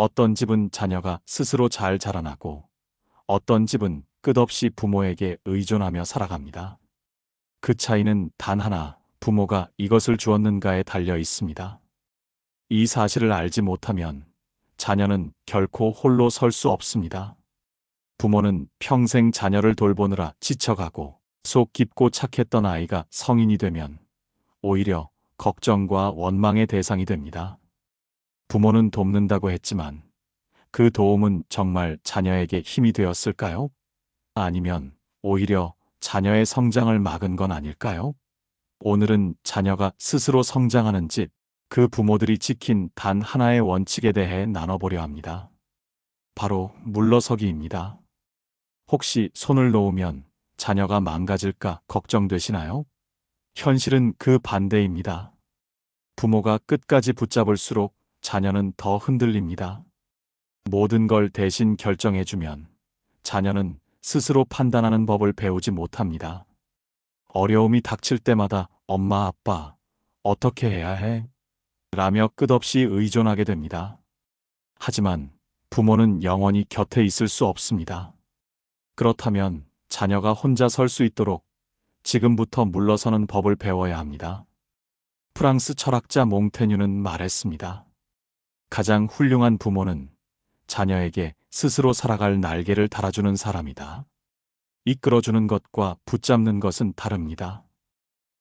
어떤 집은 자녀가 스스로 잘 자라나고 어떤 집은 끝없이 부모에게 의존하며 살아갑니다. 그 차이는 단 하나, 부모가 이것을 주었는가에 달려 있습니다. 이 사실을 알지 못하면 자녀는 결코 홀로 설 수 없습니다. 부모는 평생 자녀를 돌보느라 지쳐가고 속 깊고 착했던 아이가 성인이 되면 오히려 걱정과 원망의 대상이 됩니다. 부모는 돕는다고 했지만 그 도움은 정말 자녀에게 힘이 되었을까요? 아니면 오히려 자녀의 성장을 막은 건 아닐까요? 오늘은 자녀가 스스로 성장하는 집, 그 부모들이 지킨 단 하나의 원칙에 대해 나눠보려 합니다. 바로 물러서기입니다. 혹시 손을 놓으면 자녀가 망가질까 걱정되시나요? 현실은 그 반대입니다. 부모가 끝까지 붙잡을수록 자녀는 더 흔들립니다. 모든 걸 대신 결정해주면 자녀는 스스로 판단하는 법을 배우지 못합니다. 어려움이 닥칠 때마다 엄마, 아빠, 어떻게 해야 해? 라며 끝없이 의존하게 됩니다. 하지만 부모는 영원히 곁에 있을 수 없습니다. 그렇다면 자녀가 혼자 설 수 있도록 지금부터 물러서는 법을 배워야 합니다. 프랑스 철학자 몽테뉴는 말했습니다. 가장 훌륭한 부모는 자녀에게 스스로 살아갈 날개를 달아주는 사람이다. 이끌어주는 것과 붙잡는 것은 다릅니다.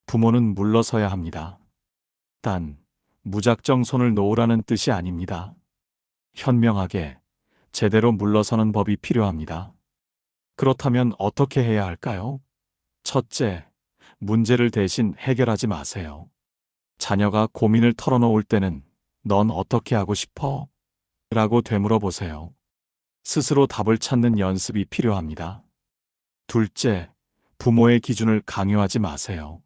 부모는 물러서야 합니다. 단, 무작정 손을 놓으라는 뜻이 아닙니다. 현명하게, 제대로 물러서는 법이 필요합니다. 그렇다면 어떻게 해야 할까요? 첫째, 문제를 대신 해결하지 마세요. 자녀가 고민을 털어놓을 때는 넌 어떻게 하고 싶어? 라고 되물어 보세요. 스스로 답을 찾는 연습이 필요합니다. 둘째, 부모의 기준을 강요하지 마세요.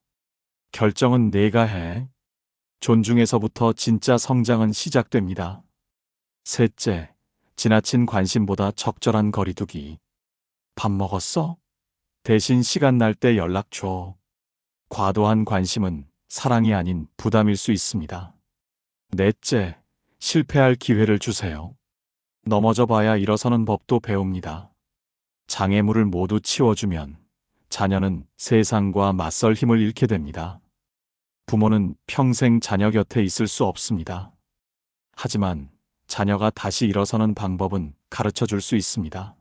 결정은 내가 해. 존중에서부터 진짜 성장은 시작됩니다. 셋째, 지나친 관심보다 적절한 거리두기. 밥 먹었어? 대신 시간 날 때 연락 줘. 과도한 관심은 사랑이 아닌 부담일 수 있습니다. 넷째, 실패할 기회를 주세요. 넘어져 봐야 일어서는 법도 배웁니다. 장애물을 모두 치워주면 자녀는 세상과 맞설 힘을 잃게 됩니다. 부모는 평생 자녀 곁에 있을 수 없습니다. 하지만 자녀가 다시 일어서는 방법은 가르쳐 줄 수 있습니다.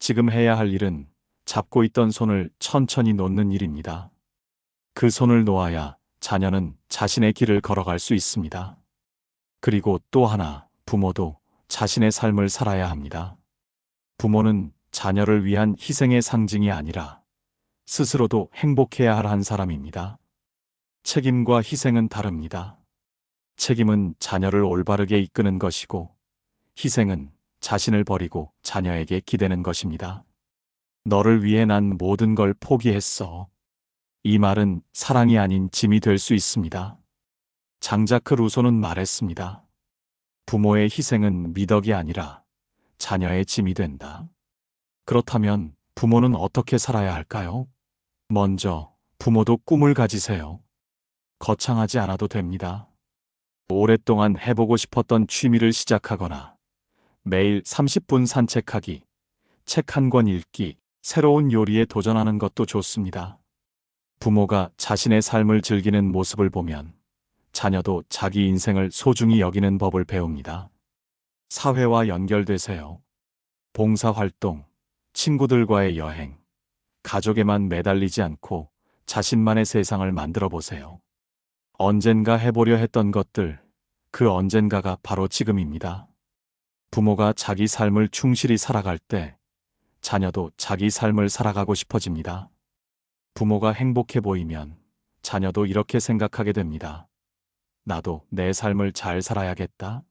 지금 해야 할 일은 잡고 있던 손을 천천히 놓는 일입니다. 그 손을 놓아야 자녀는 자신의 길을 걸어갈 수 있습니다. 그리고 또 하나, 부모도 자신의 삶을 살아야 합니다. 부모는 자녀를 위한 희생의 상징이 아니라 스스로도 행복해야 할 한 사람입니다. 책임과 희생은 다릅니다. 책임은 자녀를 올바르게 이끄는 것이고 희생은 자신을 버리고 자녀에게 기대는 것입니다. 너를 위해 난 모든 걸 포기했어. 이 말은 사랑이 아닌 짐이 될 수 있습니다. 장자크 루소는 말했습니다. 부모의 희생은 미덕이 아니라 자녀의 짐이 된다. 그렇다면 부모는 어떻게 살아야 할까요? 먼저 부모도 꿈을 가지세요. 거창하지 않아도 됩니다. 오랫동안 해보고 싶었던 취미를 시작하거나 매일 30분 산책하기, 책 한 권 읽기, 새로운 요리에 도전하는 것도 좋습니다. 부모가 자신의 삶을 즐기는 모습을 보면 자녀도 자기 인생을 소중히 여기는 법을 배웁니다. 사회와 연결되세요. 봉사활동, 친구들과의 여행, 가족에만 매달리지 않고 자신만의 세상을 만들어 보세요. 언젠가 해보려 했던 것들, 그 언젠가가 바로 지금입니다. 부모가 자기 삶을 충실히 살아갈 때 자녀도 자기 삶을 살아가고 싶어집니다. 부모가 행복해 보이면 자녀도 이렇게 생각하게 됩니다. 나도 내 삶을 잘 살아야겠다.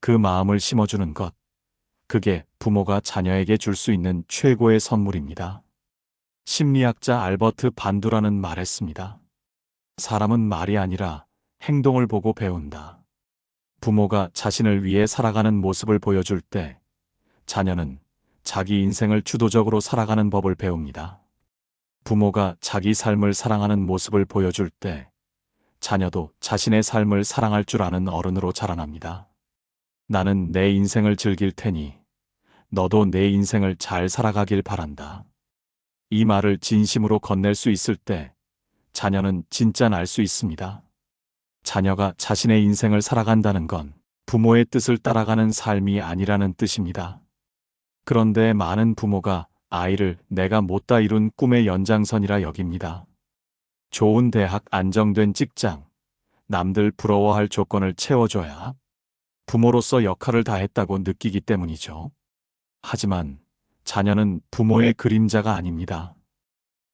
그 마음을 심어주는 것. 그게 부모가 자녀에게 줄 수 있는 최고의 선물입니다. 심리학자 알버트 반두라는 말했습니다. 사람은 말이 아니라 행동을 보고 배운다. 부모가 자신을 위해 살아가는 모습을 보여줄 때 자녀는 자기 인생을 주도적으로 살아가는 법을 배웁니다. 부모가 자기 삶을 사랑하는 모습을 보여줄 때 자녀도 자신의 삶을 사랑할 줄 아는 어른으로 자라납니다. 나는 내 인생을 즐길 테니 너도 내 인생을 잘 살아가길 바란다. 이 말을 진심으로 건넬 수 있을 때 자녀는 진짜 날 수 있습니다. 자녀가 자신의 인생을 살아간다는 건 부모의 뜻을 따라가는 삶이 아니라는 뜻입니다. 그런데 많은 부모가 아이를 내가 못다 이룬 꿈의 연장선이라 여깁니다. 좋은 대학, 안정된 직장, 남들 부러워할 조건을 채워줘야 부모로서 역할을 다했다고 느끼기 때문이죠. 하지만 자녀는 부모의 그림자가 아닙니다.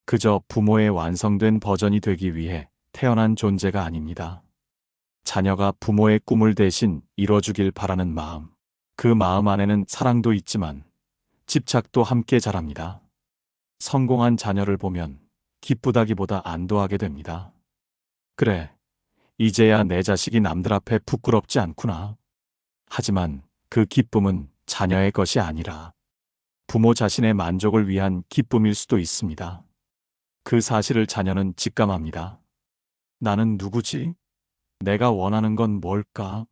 그저 부모의 완성된 버전이 되기 위해 태어난 존재가 아닙니다. 자녀가 부모의 꿈을 대신 이뤄주길 바라는 마음. 그 마음 안에는 사랑도 있지만 집착도 함께 자랍니다. 성공한 자녀를 보면 기쁘다기보다 안도하게 됩니다. 그래, 이제야 내 자식이 남들 앞에 부끄럽지 않구나. 하지만 그 기쁨은 자녀의 것이 아니라 부모 자신의 만족을 위한 기쁨일 수도 있습니다. 그 사실을 자녀는 직감합니다. 나는 누구지? 내가 원하는 건 뭘까?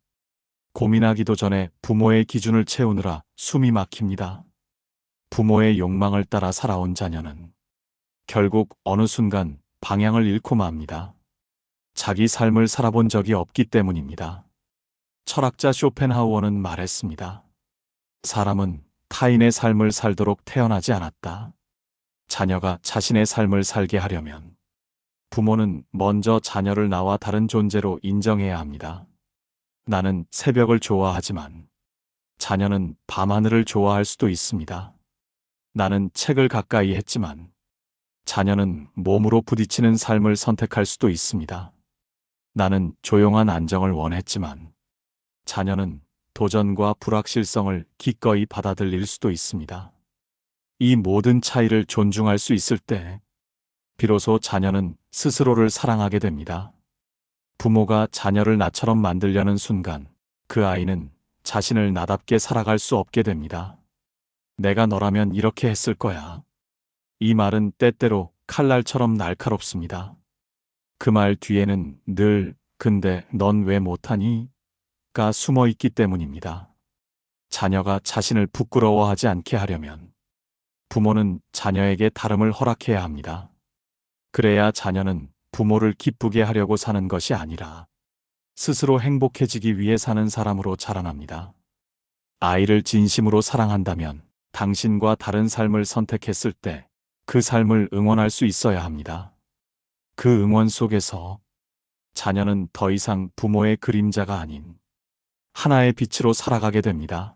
고민하기도 전에 부모의 기준을 채우느라 숨이 막힙니다. 부모의 욕망을 따라 살아온 자녀는 결국 어느 순간 방향을 잃고 맙니다. 자기 삶을 살아본 적이 없기 때문입니다. 철학자 쇼펜하우어는 말했습니다. 사람은 타인의 삶을 살도록 태어나지 않았다. 자녀가 자신의 삶을 살게 하려면 부모는 먼저 자녀를 나와 다른 존재로 인정해야 합니다. 나는 새벽을 좋아하지만 자녀는 밤하늘을 좋아할 수도 있습니다. 나는 책을 가까이 했지만 자녀는 몸으로 부딪히는 삶을 선택할 수도 있습니다. 나는 조용한 안정을 원했지만 자녀는 도전과 불확실성을 기꺼이 받아들일 수도 있습니다. 이 모든 차이를 존중할 수 있을 때 비로소 자녀는 스스로를 사랑하게 됩니다. 부모가 자녀를 나처럼 만들려는 순간 그 아이는 자신을 나답게 살아갈 수 없게 됩니다. 내가 너라면 이렇게 했을 거야. 이 말은 때때로 칼날처럼 날카롭습니다. 그 말 뒤에는 늘 근데 넌 왜 못하니? 가 숨어 있기 때문입니다. 자녀가 자신을 부끄러워하지 않게 하려면 부모는 자녀에게 다름을 허락해야 합니다. 그래야 자녀는 부모를 기쁘게 하려고 사는 것이 아니라 스스로 행복해지기 위해 사는 사람으로 자라납니다. 아이를 진심으로 사랑한다면 당신과 다른 삶을 선택했을 때 그 삶을 응원할 수 있어야 합니다. 그 응원 속에서 자녀는 더 이상 부모의 그림자가 아닌 하나의 빛으로 살아가게 됩니다.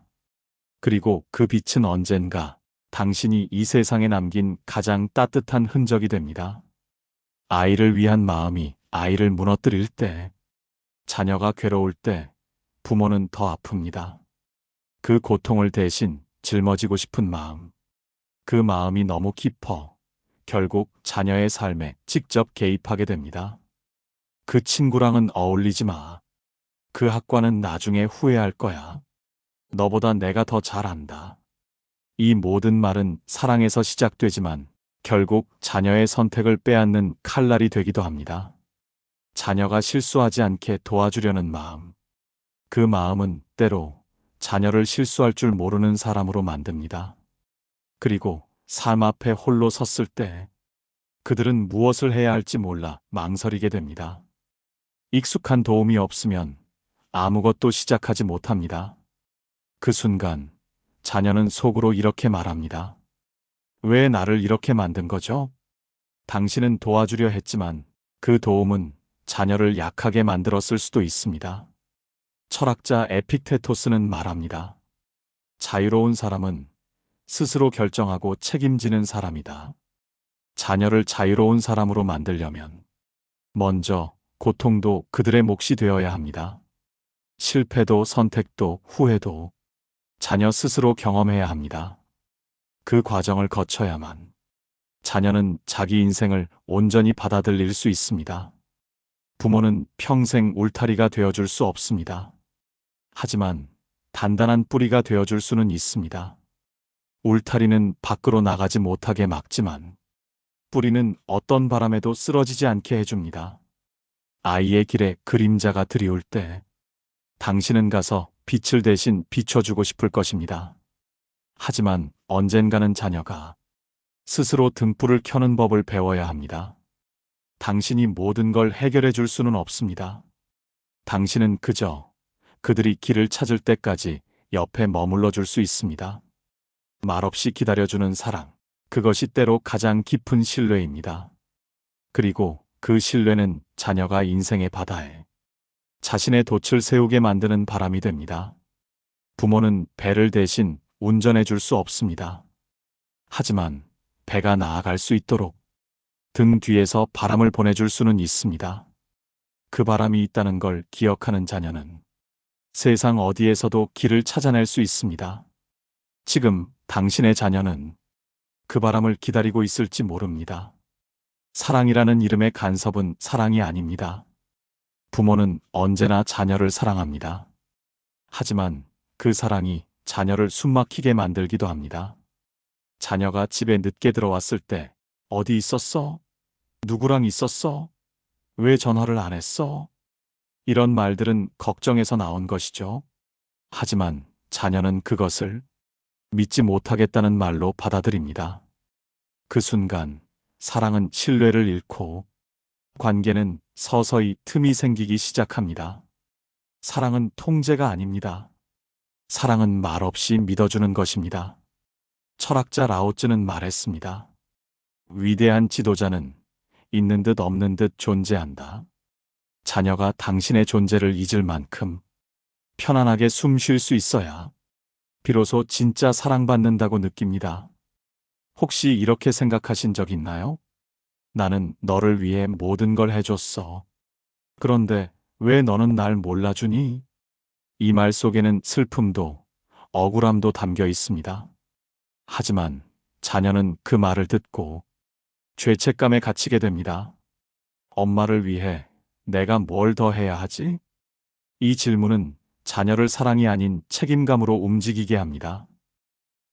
그리고 그 빛은 언젠가 당신이 이 세상에 남긴 가장 따뜻한 흔적이 됩니다. 아이를 위한 마음이 아이를 무너뜨릴 때, 자녀가 괴로울 때 부모는 더 아픕니다. 그 고통을 대신 짊어지고 싶은 마음. 그 마음이 너무 깊어 결국 자녀의 삶에 직접 개입하게 됩니다. 그 친구랑은 어울리지 마. 그 학과는 나중에 후회할 거야. 너보다 내가 더 잘 안다. 이 모든 말은 사랑에서 시작되지만 결국 자녀의 선택을 빼앗는 칼날이 되기도 합니다. 자녀가 실수하지 않게 도와주려는 마음. 그 마음은 때로 자녀를 실수할 줄 모르는 사람으로 만듭니다. 그리고 삶 앞에 홀로 섰을 때 그들은 무엇을 해야 할지 몰라 망설이게 됩니다. 익숙한 도움이 없으면 아무것도 시작하지 못합니다. 그 순간 자녀는 속으로 이렇게 말합니다. 왜 나를 이렇게 만든 거죠? 당신은 도와주려 했지만 그 도움은 자녀를 약하게 만들었을 수도 있습니다. 철학자 에픽테토스는 말합니다. 자유로운 사람은 스스로 결정하고 책임지는 사람이다. 자녀를 자유로운 사람으로 만들려면 먼저 고통도 그들의 몫이 되어야 합니다. 실패도 선택도 후회도 자녀 스스로 경험해야 합니다. 그 과정을 거쳐야만 자녀는 자기 인생을 온전히 받아들일 수 있습니다. 부모는 평생 울타리가 되어줄 수 없습니다. 하지만 단단한 뿌리가 되어줄 수는 있습니다. 울타리는 밖으로 나가지 못하게 막지만 뿌리는 어떤 바람에도 쓰러지지 않게 해줍니다. 아이의 길에 그림자가 드리울 때 당신은 가서 빛을 대신 비춰주고 싶을 것입니다. 하지만 언젠가는 자녀가 스스로 등불을 켜는 법을 배워야 합니다. 당신이 모든 걸 해결해 줄 수는 없습니다. 당신은 그저 그들이 길을 찾을 때까지 옆에 머물러 줄 수 있습니다. 말없이 기다려주는 사랑. 그것이 때로 가장 깊은 신뢰입니다. 그리고 그 신뢰는 자녀가 인생의 바다에 자신의 돛을 세우게 만드는 바람이 됩니다. 부모는 배를 대신 운전해 줄 수 없습니다. 하지만 배가 나아갈 수 있도록 등 뒤에서 바람을 보내줄 수는 있습니다. 그 바람이 있다는 걸 기억하는 자녀는 세상 어디에서도 길을 찾아낼 수 있습니다. 지금 당신의 자녀는 그 바람을 기다리고 있을지 모릅니다. 사랑이라는 이름의 간섭은 사랑이 아닙니다. 부모는 언제나 자녀를 사랑합니다. 하지만 그 사랑이 자녀를 숨막히게 만들기도 합니다. 자녀가 집에 늦게 들어왔을 때 어디 있었어? 누구랑 있었어? 왜 전화를 안 했어? 이런 말들은 걱정에서 나온 것이죠. 하지만 자녀는 그것을 믿지 못하겠다는 말로 받아들입니다. 그 순간 사랑은 신뢰를 잃고 관계는 서서히 틈이 생기기 시작합니다. 사랑은 통제가 아닙니다. 사랑은 말없이 믿어주는 것입니다. 철학자 라오츠는 말했습니다. 위대한 지도자는 있는 듯 없는 듯 존재한다. 자녀가 당신의 존재를 잊을 만큼 편안하게 숨 쉴 수 있어야 비로소 진짜 사랑받는다고 느낍니다. 혹시 이렇게 생각하신 적 있나요? 나는 너를 위해 모든 걸 해줬어. 그런데 왜 너는 날 몰라주니? 이 말 속에는 슬픔도 억울함도 담겨 있습니다. 하지만 자녀는 그 말을 듣고 죄책감에 갇히게 됩니다. 엄마를 위해 내가 뭘 더 해야 하지? 이 질문은 자녀를 사랑이 아닌 책임감으로 움직이게 합니다.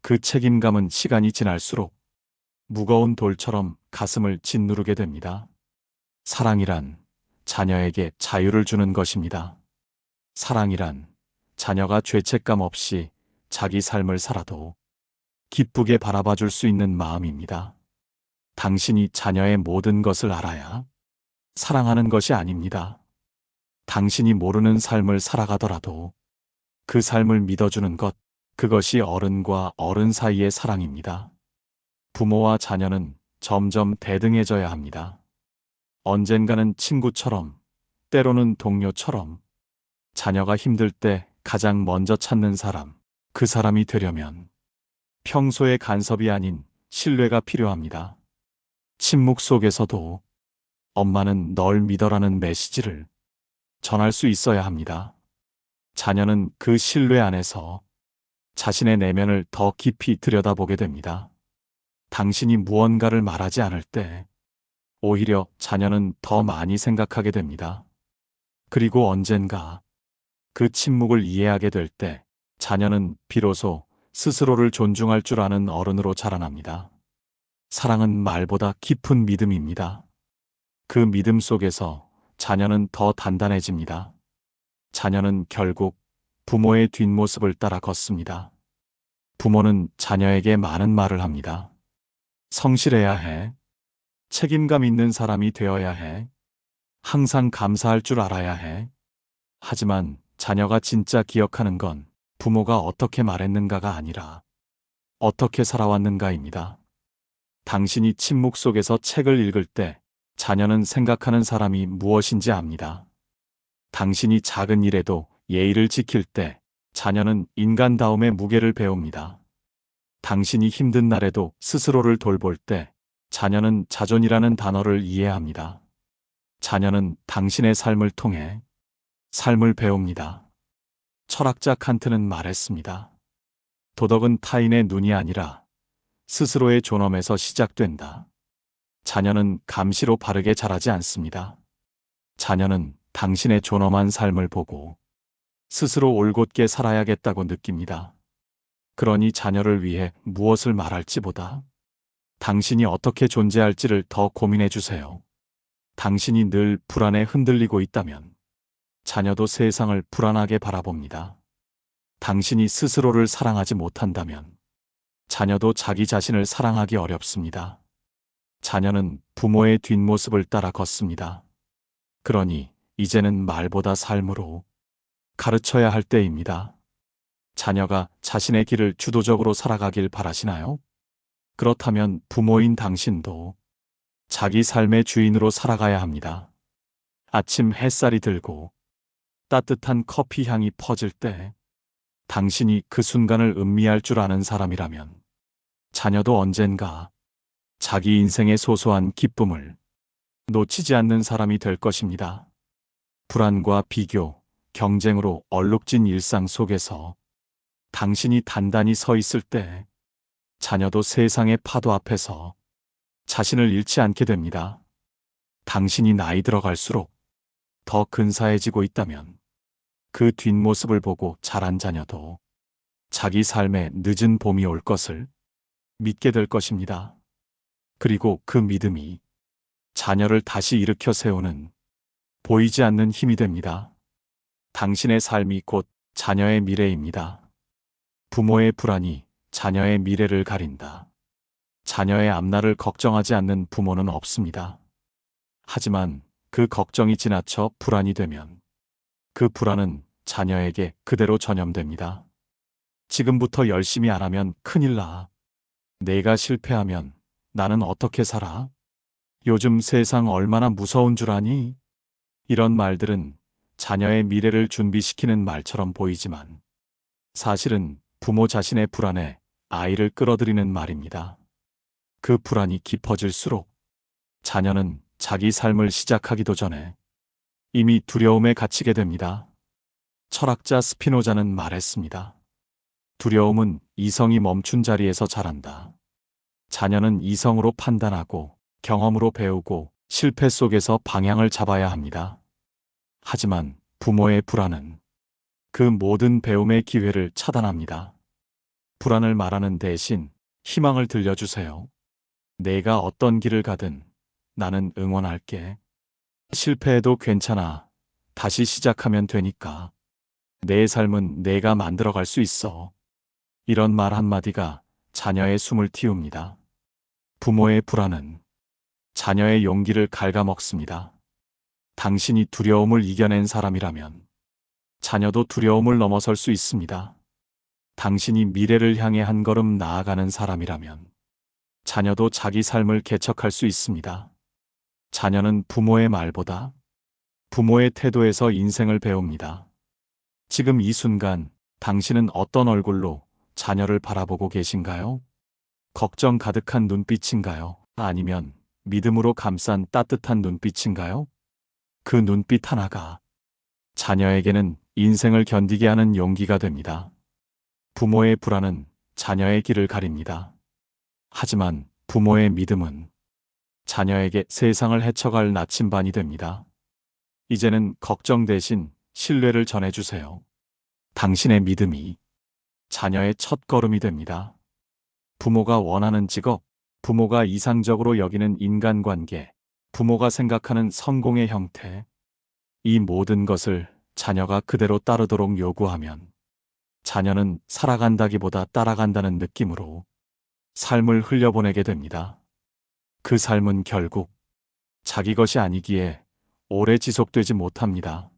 그 책임감은 시간이 지날수록 무거운 돌처럼 가슴을 짓누르게 됩니다. 사랑이란 자녀에게 자유를 주는 것입니다. 사랑이란 자녀가 죄책감 없이 자기 삶을 살아도 기쁘게 바라봐 줄 수 있는 마음입니다. 당신이 자녀의 모든 것을 알아야 사랑하는 것이 아닙니다. 당신이 모르는 삶을 살아가더라도 그 삶을 믿어주는 것, 그것이 어른과 어른 사이의 사랑입니다. 부모와 자녀는 점점 대등해져야 합니다. 언젠가는 친구처럼, 때로는 동료처럼, 자녀가 힘들 때 가장 먼저 찾는 사람, 그 사람이 되려면 평소의 간섭이 아닌 신뢰가 필요합니다. 침묵 속에서도 엄마는 널 믿어라는 메시지를 전할 수 있어야 합니다. 자녀는 그 신뢰 안에서 자신의 내면을 더 깊이 들여다보게 됩니다. 당신이 무언가를 말하지 않을 때 오히려 자녀는 더 많이 생각하게 됩니다. 그리고 언젠가 그 침묵을 이해하게 될 때 자녀는 비로소 스스로를 존중할 줄 아는 어른으로 자라납니다. 사랑은 말보다 깊은 믿음입니다. 그 믿음 속에서 자녀는 더 단단해집니다. 자녀는 결국 부모의 뒷모습을 따라 걷습니다. 부모는 자녀에게 많은 말을 합니다. 성실해야 해. 책임감 있는 사람이 되어야 해. 항상 감사할 줄 알아야 해. 하지만 자녀가 진짜 기억하는 건 부모가 어떻게 말했는가가 아니라 어떻게 살아왔는가입니다. 당신이 침묵 속에서 책을 읽을 때 자녀는 생각하는 사람이 무엇인지 압니다. 당신이 작은 일에도 예의를 지킬 때 자녀는 인간다움의 무게를 배웁니다. 당신이 힘든 날에도 스스로를 돌볼 때 자녀는 자존이라는 단어를 이해합니다. 자녀는 당신의 삶을 통해 삶을 배웁니다. 철학자 칸트는 말했습니다. 도덕은 타인의 눈이 아니라 스스로의 존엄에서 시작된다. 자녀는 감시로 바르게 자라지 않습니다. 자녀는 당신의 존엄한 삶을 보고 스스로 올곧게 살아야겠다고 느낍니다. 그러니 자녀를 위해 무엇을 말할지보다 당신이 어떻게 존재할지를 더 고민해 주세요. 당신이 늘 불안에 흔들리고 있다면 자녀도 세상을 불안하게 바라봅니다. 당신이 스스로를 사랑하지 못한다면 자녀도 자기 자신을 사랑하기 어렵습니다. 자녀는 부모의 뒷모습을 따라 걷습니다. 그러니 이제는 말보다 삶으로 가르쳐야 할 때입니다. 자녀가 자신의 길을 주도적으로 살아가길 바라시나요? 그렇다면 부모인 당신도 자기 삶의 주인으로 살아가야 합니다. 아침 햇살이 들고 따뜻한 커피 향이 퍼질 때 당신이 그 순간을 음미할 줄 아는 사람이라면 자녀도 언젠가 자기 인생의 소소한 기쁨을 놓치지 않는 사람이 될 것입니다. 불안과 비교, 경쟁으로 얼룩진 일상 속에서 당신이 단단히 서 있을 때 자녀도 세상의 파도 앞에서 자신을 잃지 않게 됩니다. 당신이 나이 들어갈수록 더 근사해지고 있다면 그 뒷모습을 보고 자란 자녀도 자기 삶에 늦은 봄이 올 것을 믿게 될 것입니다. 그리고 그 믿음이 자녀를 다시 일으켜 세우는 보이지 않는 힘이 됩니다. 당신의 삶이 곧 자녀의 미래입니다. 부모의 불안이 자녀의 미래를 가린다. 자녀의 앞날을 걱정하지 않는 부모는 없습니다. 하지만 그 걱정이 지나쳐 불안이 되면 그 불안은 자녀에게 그대로 전염됩니다. 지금부터 열심히 안 하면 큰일 나. 내가 실패하면 나는 어떻게 살아? 요즘 세상 얼마나 무서운 줄 아니? 이런 말들은 자녀의 미래를 준비시키는 말처럼 보이지만 사실은 부모 자신의 불안에 아이를 끌어들이는 말입니다. 그 불안이 깊어질수록 자녀는 자기 삶을 시작하기도 전에 이미 두려움에 갇히게 됩니다. 철학자 스피노자는 말했습니다. 두려움은 이성이 멈춘 자리에서 자란다. 자녀는 이성으로 판단하고 경험으로 배우고 실패 속에서 방향을 잡아야 합니다. 하지만 부모의 불안은 그 모든 배움의 기회를 차단합니다. 불안을 말하는 대신 희망을 들려주세요. 내가 어떤 길을 가든 나는 응원할게. 실패해도 괜찮아. 다시 시작하면 되니까. 내 삶은 내가 만들어갈 수 있어. 이런 말 한마디가 자녀의 숨을 틔웁니다. 부모의 불안은 자녀의 용기를 갉아먹습니다. 당신이 두려움을 이겨낸 사람이라면 자녀도 두려움을 넘어설 수 있습니다. 당신이 미래를 향해 한 걸음 나아가는 사람이라면 자녀도 자기 삶을 개척할 수 있습니다. 자녀는 부모의 말보다 부모의 태도에서 인생을 배웁니다. 지금 이 순간 당신은 어떤 얼굴로 자녀를 바라보고 계신가요? 걱정 가득한 눈빛인가요? 아니면 믿음으로 감싼 따뜻한 눈빛인가요? 그 눈빛 하나가 자녀에게는 인생을 견디게 하는 용기가 됩니다. 부모의 불안은 자녀의 길을 가립니다. 하지만 부모의 믿음은 자녀에게 세상을 헤쳐갈 나침반이 됩니다. 이제는 걱정 대신 신뢰를 전해주세요. 당신의 믿음이 자녀의 첫 걸음이 됩니다. 부모가 원하는 직업, 부모가 이상적으로 여기는 인간관계, 부모가 생각하는 성공의 형태, 이 모든 것을 자녀가 그대로 따르도록 요구하면 자녀는 살아간다기보다 따라간다는 느낌으로 삶을 흘려보내게 됩니다. 그 삶은 결국 자기 것이 아니기에 오래 지속되지 못합니다.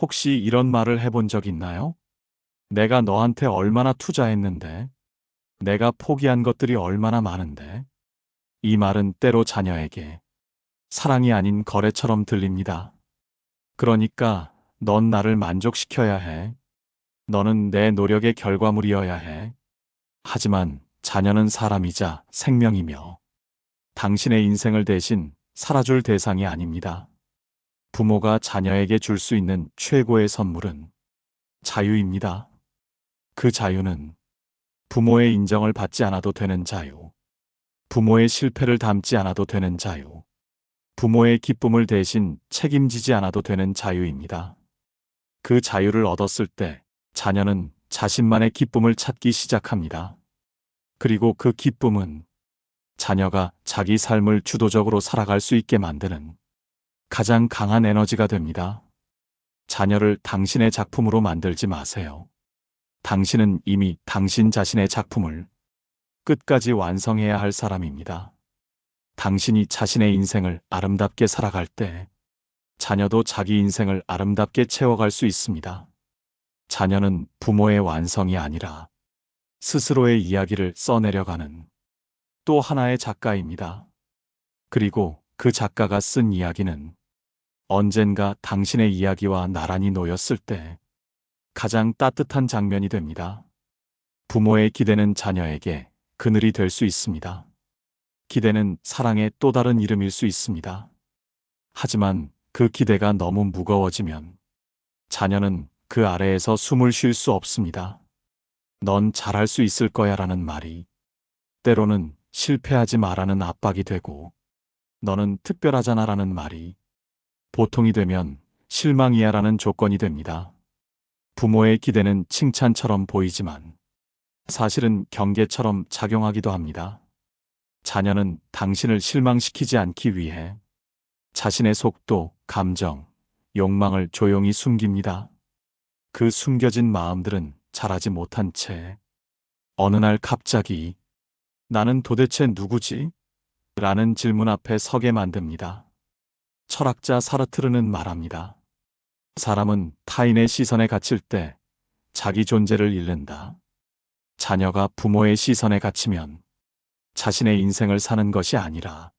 혹시 이런 말을 해본 적 있나요? 내가 너한테 얼마나 투자했는데, 내가 포기한 것들이 얼마나 많은데, 이 말은 때로 자녀에게 사랑이 아닌 거래처럼 들립니다. 그러니까 넌 나를 만족시켜야 해. 너는 내 노력의 결과물이어야 해. 하지만 자녀는 사람이자 생명이며 당신의 인생을 대신 살아줄 대상이 아닙니다. 부모가 자녀에게 줄 수 있는 최고의 선물은 자유입니다. 그 자유는 부모의 인정을 받지 않아도 되는 자유, 부모의 실패를 담지 않아도 되는 자유, 부모의 기쁨을 대신 책임지지 않아도 되는 자유입니다. 그 자유를 얻었을 때 자녀는 자신만의 기쁨을 찾기 시작합니다. 그리고 그 기쁨은 자녀가 자기 삶을 주도적으로 살아갈 수 있게 만드는 가장 강한 에너지가 됩니다. 자녀를 당신의 작품으로 만들지 마세요. 당신은 이미 당신 자신의 작품을 끝까지 완성해야 할 사람입니다. 당신이 자신의 인생을 아름답게 살아갈 때 자녀도 자기 인생을 아름답게 채워갈 수 있습니다. 자녀는 부모의 완성이 아니라 스스로의 이야기를 써내려가는 또 하나의 작가입니다. 그리고 그 작가가 쓴 이야기는 언젠가 당신의 이야기와 나란히 놓였을 때 가장 따뜻한 장면이 됩니다. 부모의 기대는 자녀에게 그늘이 될 수 있습니다. 기대는 사랑의 또 다른 이름일 수 있습니다. 하지만 그 기대가 너무 무거워지면 자녀는 그 아래에서 숨을 쉴 수 없습니다. 넌 잘할 수 있을 거야 라는 말이 때로는 실패하지 마라는 압박이 되고 너는 특별하잖아 라는 말이 보통이 되면 실망이야 라는 조건이 됩니다. 부모의 기대는 칭찬처럼 보이지만 사실은 경계처럼 작용하기도 합니다. 자녀는 당신을 실망시키지 않기 위해 자신의 속도, 감정, 욕망을 조용히 숨깁니다. 그 숨겨진 마음들은 자라지 못한 채 어느 날 갑자기 나는 도대체 누구지? 라는 질문 앞에 서게 만듭니다. 철학자 사르트르는 말합니다. 사람은 타인의 시선에 갇힐 때 자기 존재를 잃는다. 자녀가 부모의 시선에 갇히면 자신의 인생을 사는 것이 아니라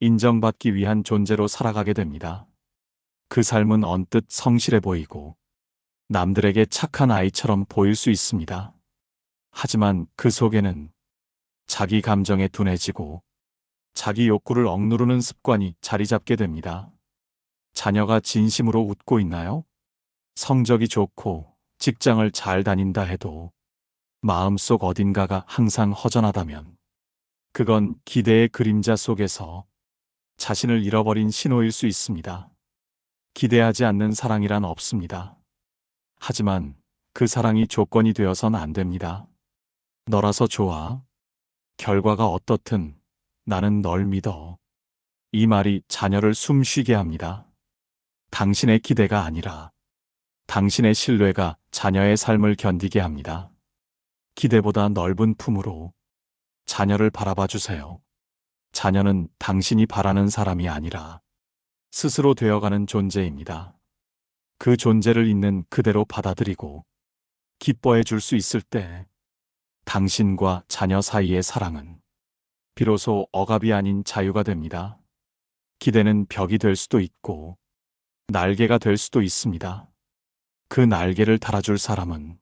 인정받기 위한 존재로 살아가게 됩니다. 그 삶은 언뜻 성실해 보이고 남들에게 착한 아이처럼 보일 수 있습니다. 하지만 그 속에는 자기 감정에 둔해지고 자기 욕구를 억누르는 습관이 자리 잡게 됩니다. 자녀가 진심으로 웃고 있나요? 성적이 좋고 직장을 잘 다닌다 해도 마음속 어딘가가 항상 허전하다면 그건 기대의 그림자 속에서 자신을 잃어버린 신호일 수 있습니다. 기대하지 않는 사랑이란 없습니다. 하지만 그 사랑이 조건이 되어선 안 됩니다. 너라서 좋아. 결과가 어떻든 나는 널 믿어. 이 말이 자녀를 숨 쉬게 합니다. 당신의 기대가 아니라 당신의 신뢰가 자녀의 삶을 견디게 합니다. 기대보다 넓은 품으로 자녀를 바라봐 주세요. 자녀는 당신이 바라는 사람이 아니라 스스로 되어가는 존재입니다. 그 존재를 있는 그대로 받아들이고 기뻐해 줄 수 있을 때 당신과 자녀 사이의 사랑은 비로소 억압이 아닌 자유가 됩니다. 기대는 벽이 될 수도 있고 날개가 될 수도 있습니다. 그 날개를 달아줄 사람은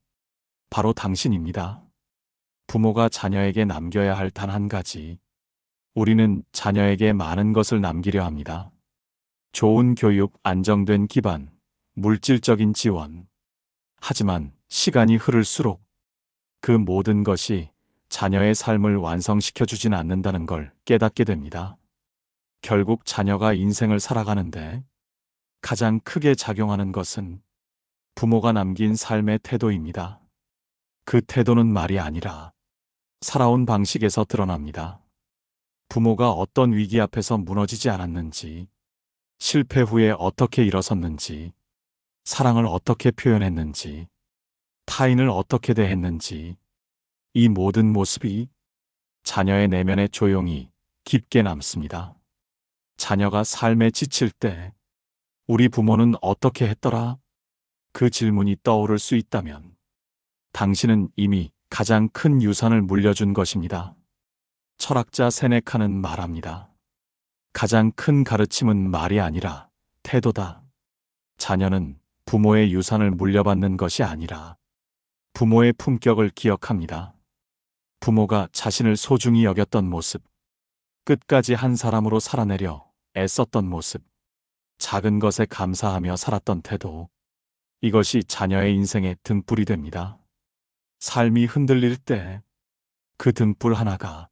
바로 당신입니다. 부모가 자녀에게 남겨야 할 단 한 가지. 우리는 자녀에게 많은 것을 남기려 합니다. 좋은 교육, 안정된 기반, 물질적인 지원. 하지만 시간이 흐를수록 그 모든 것이 자녀의 삶을 완성시켜 주진 않는다는 걸 깨닫게 됩니다. 결국 자녀가 인생을 살아가는데 가장 크게 작용하는 것은 부모가 남긴 삶의 태도입니다. 그 태도는 말이 아니라 살아온 방식에서 드러납니다. 부모가 어떤 위기 앞에서 무너지지 않았는지, 실패 후에 어떻게 일어섰는지, 사랑을 어떻게 표현했는지, 타인을 어떻게 대했는지, 이 모든 모습이 자녀의 내면에 조용히 깊게 남습니다. 자녀가 삶에 지칠 때 우리 부모는 어떻게 했더라? 그 질문이 떠오를 수 있다면 당신은 이미 가장 큰 유산을 물려준 것입니다. 철학자 세네카는 말합니다. 가장 큰 가르침은 말이 아니라 태도다. 자녀는 부모의 유산을 물려받는 것이 아니라 부모의 품격을 기억합니다. 부모가 자신을 소중히 여겼던 모습, 끝까지 한 사람으로 살아내려 애썼던 모습, 작은 것에 감사하며 살았던 태도, 이것이 자녀의 인생의 등불이 됩니다. 삶이 흔들릴 때 그 등불 하나가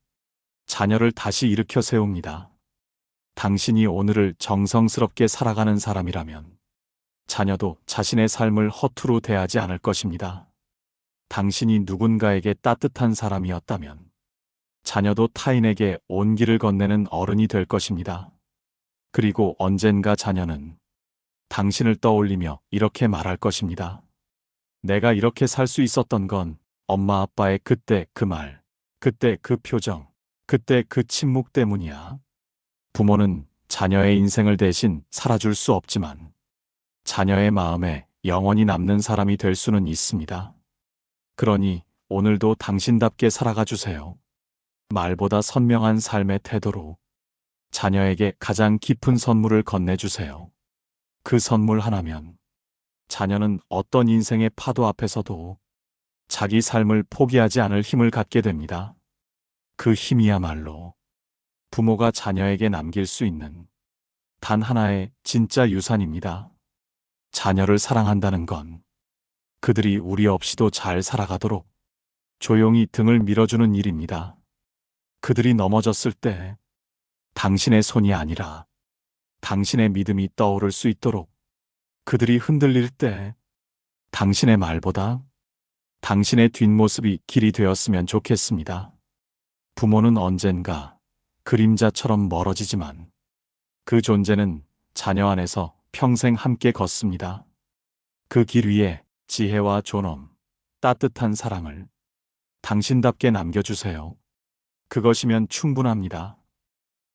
자녀를 다시 일으켜 세웁니다. 당신이 오늘을 정성스럽게 살아가는 사람이라면 자녀도 자신의 삶을 허투루 대하지 않을 것입니다. 당신이 누군가에게 따뜻한 사람이었다면 자녀도 타인에게 온 길을 건네는 어른이 될 것입니다. 그리고 언젠가 자녀는 당신을 떠올리며 이렇게 말할 것입니다. 내가 이렇게 살 수 있었던 건 엄마 아빠의 그때 그 말, 그때 그 표정, 그때 그 침묵 때문이야. 부모는 자녀의 인생을 대신 살아줄 수 없지만 자녀의 마음에 영원히 남는 사람이 될 수는 있습니다. 그러니 오늘도 당신답게 살아가 주세요. 말보다 선명한 삶의 태도로 자녀에게 가장 깊은 선물을 건네주세요. 그 선물 하나면 자녀는 어떤 인생의 파도 앞에서도 자기 삶을 포기하지 않을 힘을 갖게 됩니다. 그 힘이야말로 부모가 자녀에게 남길 수 있는 단 하나의 진짜 유산입니다. 자녀를 사랑한다는 건 그들이 우리 없이도 잘 살아가도록 조용히 등을 밀어주는 일입니다. 그들이 넘어졌을 때 당신의 손이 아니라 당신의 믿음이 떠오를 수 있도록 그들이 흔들릴 때 당신의 말보다 당신의 뒷모습이 길이 되었으면 좋겠습니다. 부모는 언젠가 그림자처럼 멀어지지만 그 존재는 자녀 안에서 평생 함께 걷습니다. 그 길 위에 지혜와 존엄, 따뜻한 사랑을 당신답게 남겨주세요. 그것이면 충분합니다.